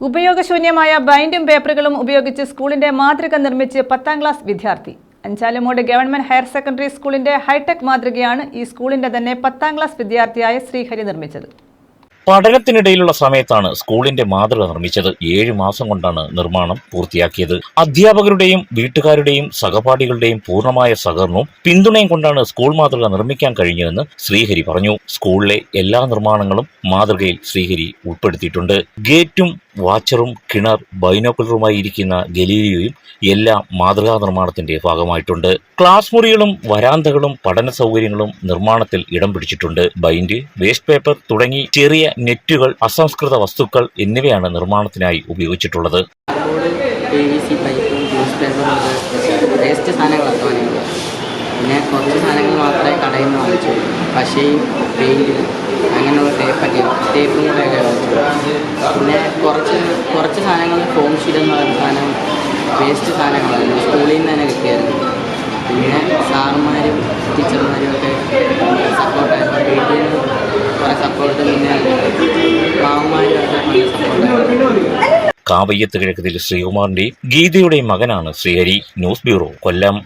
ഉപയോഗശൂന്യമായ ബൈൻഡും പേപ്പറുകളും ഉപയോഗിച്ച് സ്കൂളിന്റെ മാതൃക നിർമ്മിച്ച് പത്താം ക്ലാസ് വിദ്യാർത്ഥി. അഞ്ചാലുമൂട് ഗവൺമെന്റ് ഹയർ സെക്കൻഡറി സ്കൂളിന്റെ ഹൈടെക് മാതൃകയാണ് ഈ സ്കൂളിന്റെ തന്നെ പത്താം ക്ലാസ് വിദ്യാർത്ഥിയായ ശ്രീഹരി നിർമ്മിച്ചത്. പഠനത്തിനിടയിലുള്ള സമയത്താണ് സ്കൂളിന്റെ മാതൃക നിർമ്മിച്ചത്. ഏഴു മാസം കൊണ്ടാണ് നിർമ്മാണം പൂർത്തിയാക്കിയത്. അധ്യാപകരുടെയും വീട്ടുകാരുടെയും സഹപാഠികളുടെയും പൂർണമായ സഹകരണവും പിന്തുണയും കൊണ്ടാണ് സ്കൂൾ മാതൃക നിർമ്മിക്കാൻ കഴിഞ്ഞതെന്ന് ശ്രീഹരി പറഞ്ഞു. സ്കൂളിലെ എല്ലാ നിർമ്മാണങ്ങളും മാതൃകയിൽ ശ്രീഹരി ഉൾപ്പെടുത്തിയിട്ടുണ്ട്. ഗേറ്റും വാച്ചറും കിണർ ബൈനോക്കുലറുമായി ഇരിക്കുന്ന ഗലീലിയോയും എല്ലാം മാതൃകാ നിർമ്മാണത്തിന്റെ ഭാഗമായിട്ടുണ്ട്. ക്ലാസ് മുറികളും വരാന്തകളും പഠന സൗകര്യങ്ങളും നിർമ്മാണത്തിൽ ഇടം പിടിച്ചിട്ടുണ്ട്. ബൈൻഡ് വേസ്റ്റ് പേപ്പർ തുടങ്ങി ചെറിയ നെറ്റുകൾ അസംസ്കൃത വസ്തുക്കൾ എന്നിവയാണ് നിർമ്മാണത്തിനായി ഉപയോഗിച്ചിട്ടുള്ളത്. അങ്ങനെയുള്ള ടേപ്പൊക്കെ ടേപ്പും പിന്നെ കുറച്ച് കുറച്ച് സാധനങ്ങൾ ഫോം ഷീറ്റ് എന്ന് പറയുന്ന സാധനം വേസ്റ്റ് സാധനങ്ങളായിരുന്നു സ്കൂളിൽ നിന്ന് തന്നെ കിട്ടിയായിരുന്നു. കാവയ്യത്ത് കിഴക്കതിൽ ശ്രീകുമാറിന്റെയും ഗീതയുടെയും മകനാണ് ശ്രീഹരി. ന്യൂസ് ബ്യൂറോ കൊല്ലം.